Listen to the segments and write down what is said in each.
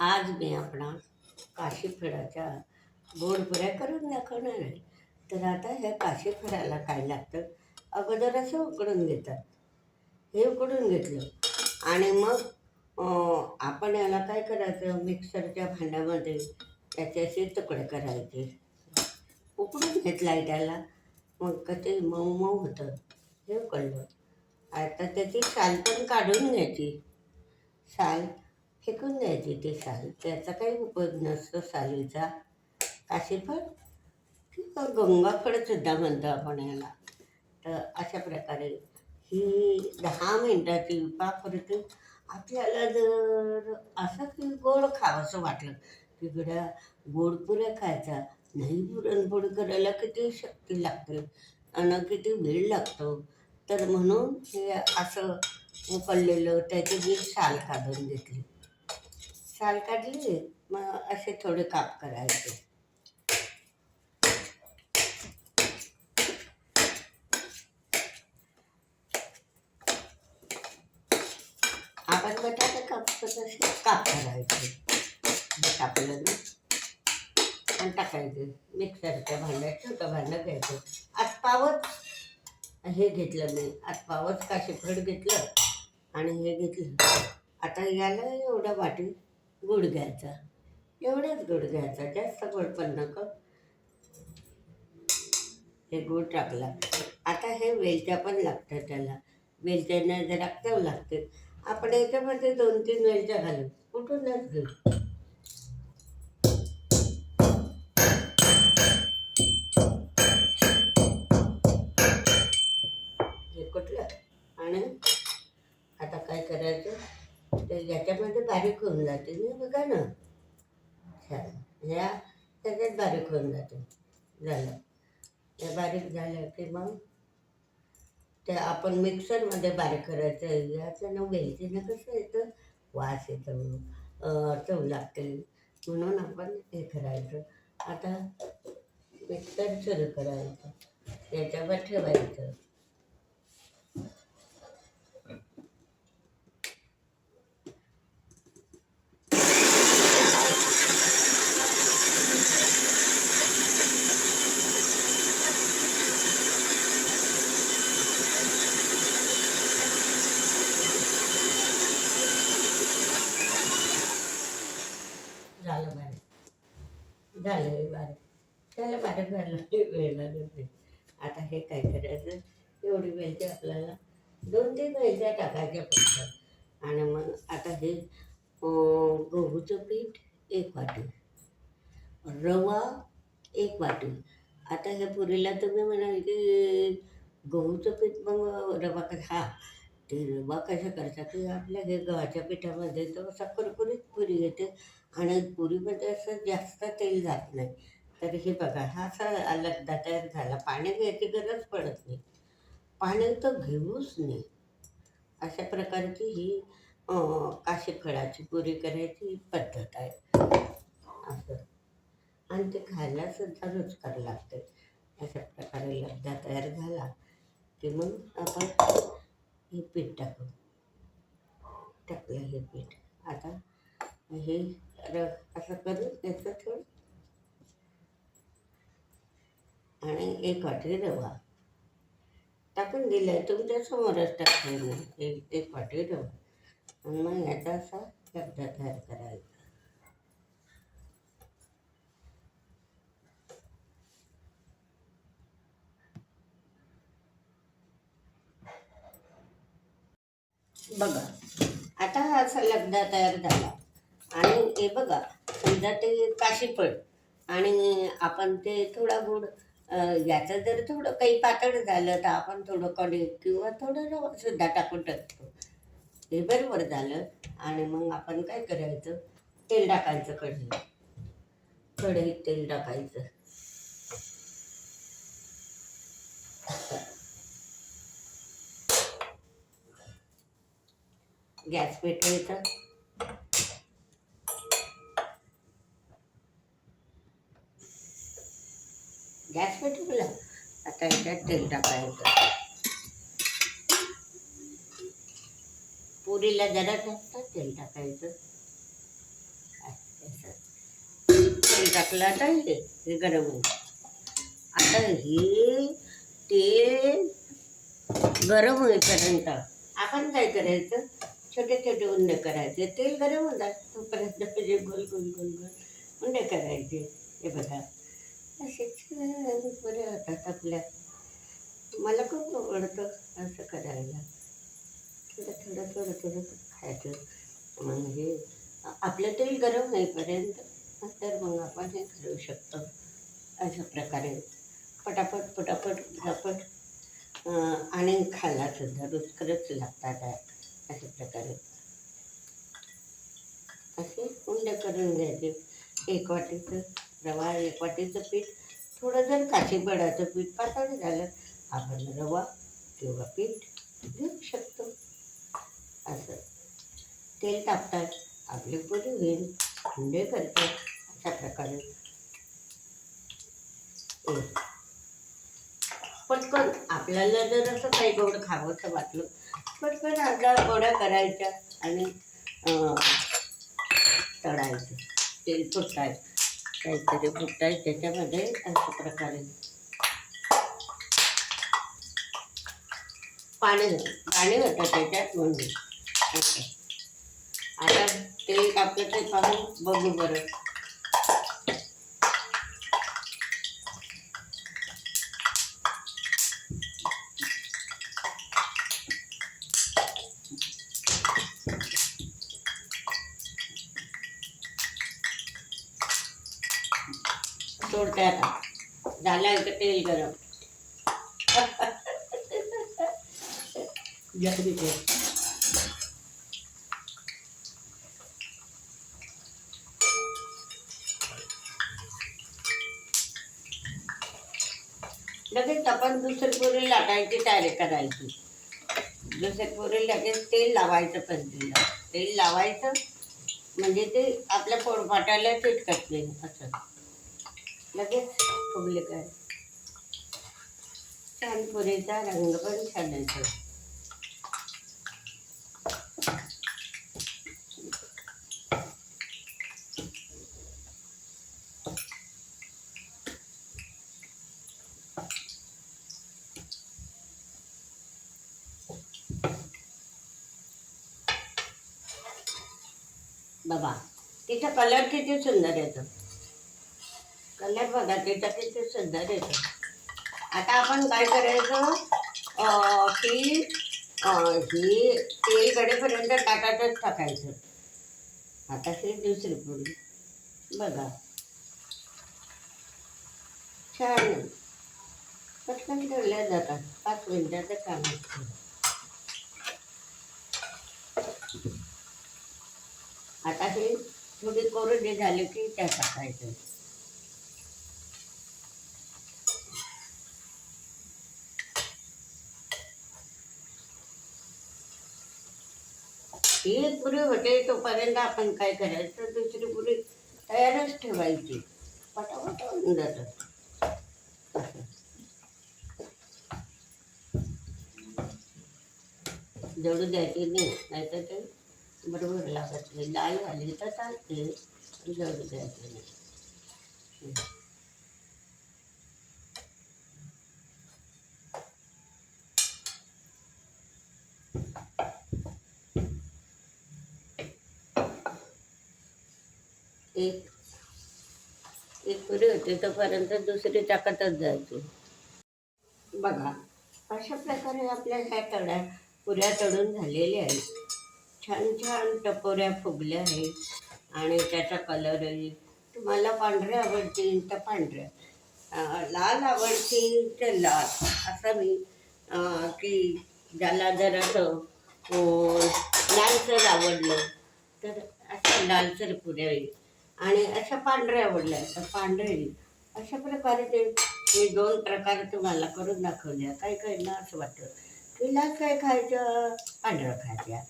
आज मी आपणा काशीफळाच्या गोड पुऱ्या करून दाखवणार आहे. तर आता ह्या काशीफळाला काय लागतं? अगोदर असं उकडून घेतात. हे उकडून घेतलं. आणि मग आपण याला काय करायचं? मिक्सरच्या भांड्यामध्ये त्याचे असे तुकडे करायचे. उकडून घेतला त्याला. मग कसे ते मऊ मऊ होतं. हे उकडलं. आता त्याची साल पण काढून घ्यायची. साल फेकून द्यायची ती साल त्याचा काही उपयोग नसतो सालीचा काशीफळ किंवा गंगाफळसुद्धा म्हणतो आपण याला. तर अशा प्रकारे ही दहा मिनटाची पाककृती आपल्याला जर असं की गोड खावंसं वाटलं तिकडं गोड पुऱ्या खायचा नाही पुरणपोळी करायला किती शक्ती लागते आणि किती वेळ लागतो तर म्हणून हे असं उकळलेलं त्याची मी साल काढून घेतली. साल काढली मग असे थोडे काप करायचे. आपण बटाटे काप तसे काप करायचे. कापलं ना आणि टाकायचे. मिक्सरच्या भांड्यात छोटं भांडं घ्यायचं. आज हे घेतलं मी. आज पावच काशीफळ घेतलं आणि हे घेतलं. आता याला एवढं वाटी गुड घ्यायचा. एवढंच गुड घ्यायचा जास्त गोड पण नको. हे गुळ टाकला. आता हे वेलच्या पण लागतं त्याला. वेलच्याने जरा चव लागते आपण याच्यामध्ये दोन तीन वेलच्या घालू. कुठूनच घेऊ. म्हणजे याच्यामध्ये बारीक होऊन जाते ना बघा ना. छान. या त्याच्यात बारीक होऊन जाते. झालं. ते बारीक झालं की मग ते आपण मिक्सरमध्ये बारीक करायचं याचं वेलचीनं कसं येतं? वास येतो. चव लागते. म्हणून आपण हे करायचं. आता मिक्सर सुरू करायचं. त्याच्यावर ठेवायचं. झालं बारीक झालं बरं बारीक त्याला बारीक व्हायला वेळ लागत नाही आता हे काय करायचं? एवढी वेलची आपल्याला दोन तीन वेलच्या टाकायच्या फक्त आणि मग आता हे गहूचं पीठ एक वाटी. रवा एक वाटी. आता ह्या पुरीला तुम्ही म्हणाल की गहूचं पीठ मग रवा कसा हा ते रवा कशा करतात? की आपल्या हे गव्हाच्या पिठामध्ये तो साखर कुरकुरीत पुरी येते आणि पुरीमध्ये असं जास्त तेल जात नाही. तर हे बघा हा असा अलगदा तयार झाला. पाणी घ्यायची गरज पडत नाही. पाणी तर घेऊच नाही. अशा प्रकारची ही काशीफळाची पुरी करायची पद्धत आहे. असं. आणि ते खायला सुद्धा रुचकर लागते. अशा प्रकारे लगदा तयार झाला की मग आपण हे पीठ टाकू. टाकलं हे पीठ. आता हे र असं करून त्याचं थोडं आणि एक वाटी रवा. टाकून दिलं तुमच्या समोरच टाकून मी एक एक वाटी रवा. आणि मग याचा असा लगदा तयार करायचा. बघा आता हा असा लगदा तयार झाला. आणि हे बघा समजा ते काशीफळ आणि आपण ते थोडा गुड याचं जर थोडं काही पातळ झालं तर आपण थोडं कडे किंवा थोडं सुद्धा टाकून टाकतो. हे बरोबर झालं. आणि मग आपण काय करायचं? तेल टाकायचं कढईत. कढईत तेल टाकायचं. गॅस पेटवायचा. गॅस पेटवला आता याच्यात तेल टाकायचं. पुरीला जरा जास्त तेल टाकायचं. तेल टाकलं आता हे हे गरम होईल. आता हे तेल गरम होईपर्यंत आपण काय करायचं? छोटे छोटे उंडे करायचे. तेल गरम होतात तोपर्यंत म्हणजे गोल गोल गोल गोल उंडे करायचे. हे बघा. असेच बरे होतात आपल्या. मला खूप आवडतं असं करायला. थोडं थोडं थोडं थोडं खायचं. म्हणजे आपलं तेल गरम होईपर्यंत तर मग आपण हे करू शकतो. अशा प्रकारे. पटापट पटापट पटापट आणि खायला सुद्धा रुचकरच लागतात अशा प्रकारे. असे उंडे करून घ्यायचे. एक वाटीचं रवा एक वाटीचं पीठ थोडं जर काशीबडाचं पीठ पातळ झालं आपण रवा किंवा पीठ घेऊ शकतो. असं. तेल टाकतात आपले पुरी होईल थंडे करतात अशा प्रकारे. हो. पटकन आपल्याला जर असं काही गोड खावंसं वाटलं पटकन आपल्या गोड्या करायच्या आणि अं, तळायचं. तेल फुटायचं काहीतरी फुटायचं त्याच्यामध्ये अशा प्रकारे. पाणी पाणी होतं त्याच्यात म्हणून आता ते टाकलं ते पाहून बघू बरं. सोडते आता. झालं का तेल गरम? लगेच आपण दुसरी पुरी लाटायची तयारी करायची. दुसरी पुरी लगेच तेल लावायचं पंचीला तेल लावायचं म्हणजे ते आपल्या पोळपाटाला चिटकत नाही असं. लगेच फुगले काय? छान पुरीचा रंग पण छान येतो. बाबा तिचा कलर किती सुंदर येतो. कलर बघा तिचा किती सुंदर येतो आता आपण काय करायचं? की ही तेल गडेपर्यंत ताटातच टाकायचं. आता ही दुसरी पुडी बघा. छान. पटकन ठेवल्या जातात. पाच मिनिटाचं काम असतं. आता हे थोडी कोरडी झाली की त्या टाकायचं. ही पुरी होते तोपर्यंत आपण काय करायचं? दुसरी पुरी तयारच ठेवायची. पटापट होऊन जातं. जवळ द्यायची नाही नाहीतर ते बरोबर लागत नाही. डाळ झाली तर चालते पण द्यायची नाही. एक एक पुरी होते तोपर्यंत दुसरी टाकतच जायची. बघा अशा प्रकारे आपल्या ह्या तड्या पुऱ्या तळून झालेल्या आहेत. छान छान टपोऱ्या फुगल्या आहेत आणि त्याचा कलरही तुम्हाला पांढऱ्या आवडतील तर पांढऱ्या लाल आवडतील तर लाल. असं मी की ज्याला जर असं लालसर आवडलं तर असं लालसर पुऱ्या येईल आणि अशा पांढऱ्या आवडल्या तर पांढरे अशा प्रकारे ते मी दोन प्रकार तुम्हाला करून दाखवल्या. काही काहींना असं वाटतं की लाल काय खायचं पांढरं खायच्या.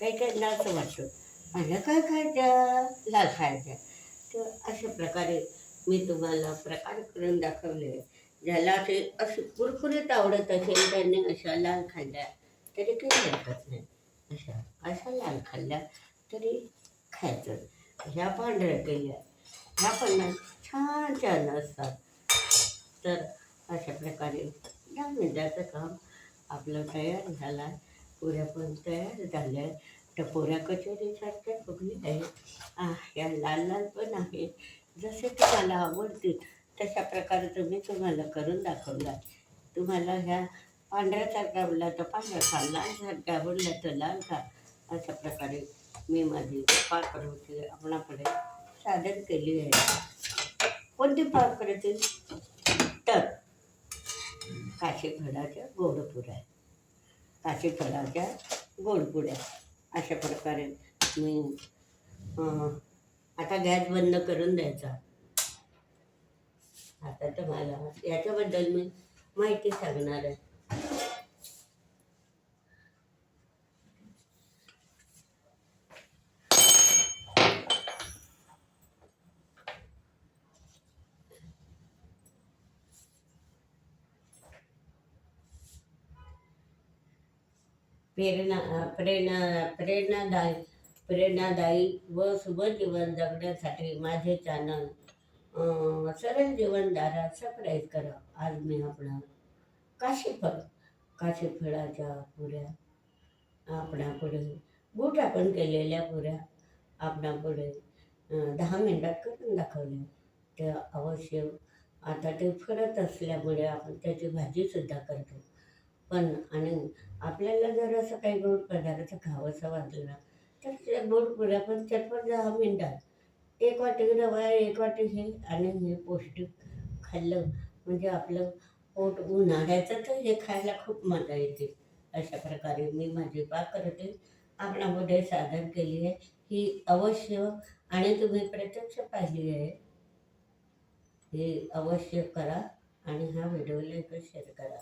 काही काहींना असं वाटतं पांढरं काय खायच्या? लाल खायच्या. तर अशा प्रकारे मी तुम्हाला प्रकार करून दाखवले. ज्याला असे असे कुरकुरीत आवडत असेल त्यांनी अशा लाल खाल्ल्या तरी काही हरकत नाही. अशा अशा लाल खाल्ल्या तरी खायचं. ह्या पांढऱ्या केल्या ह्या पण छान छान असतात. तर अशा प्रकारे दहा मिनिटाचं काम आपलं तयार झालं आहे पुऱ्या पण तयार झाल्या आहेत तर पुऱ्या कचोरीसारख्या फुगली आहेत? आह, या लाल लाल पण आहे जसे तुम्हाला आवडतील तशा प्रकारे तुम्ही तुम्हाला करून दाखवला. तुम्हाला ह्या पांढऱ्यासारखा आवडला तर पांढरा खा लालसारखा आवडला तर लाल खा अशा प्रकारे मी माझी पाककृती आपणाकडे सादर केली आहे. कोणती पाककृती तर काशीखडाच्या गोडपुऱ्या काशीखडाच्या गोडपुऱ्या अशा प्रकारे मी आता गॅस बंद करून द्यायचा. आता तुम्हाला याच्याबद्दल मी माहिती सांगणार आहे. प्रेरणा प्रेरणा प्रेरणादायी प्रेरणादायी व शुभ जीवन जगण्यासाठी माझे चॅनल सरळ जीवनदारा सबस्क्राईब करा. आज मी आपण काशीफळ काशीफळाच्या पुऱ्या आपणापुढे बूट आपण केलेल्या पुऱ्या आपणापुढे दहा मिनटात करून दाखवल्या त्या अवश्य आता ते फरत असल्यामुळे आपण त्याची भाजीसुद्धा करतो. पण आणि आपल्याला जर असं काही गोड पदार्थ खावंसं वाटलं तर ते गोड पुऱ्या पण चटपट दहा मिनटात. एक वाटी रवा एक वाटी हे आणि हे पौष्टिक खाल्लं म्हणजे आपलं पोट उन्हाळ्याचं तर हे खायला खूप मजा येते. अशा प्रकारे मी माझी पाककृती आपणामध्ये सादर केली आहे. ही अवश्य आणि तुम्ही प्रत्यक्ष पाहिली आहे. हे अवश्य करा आणि हा व्हिडिओ लाईक शेअर करा.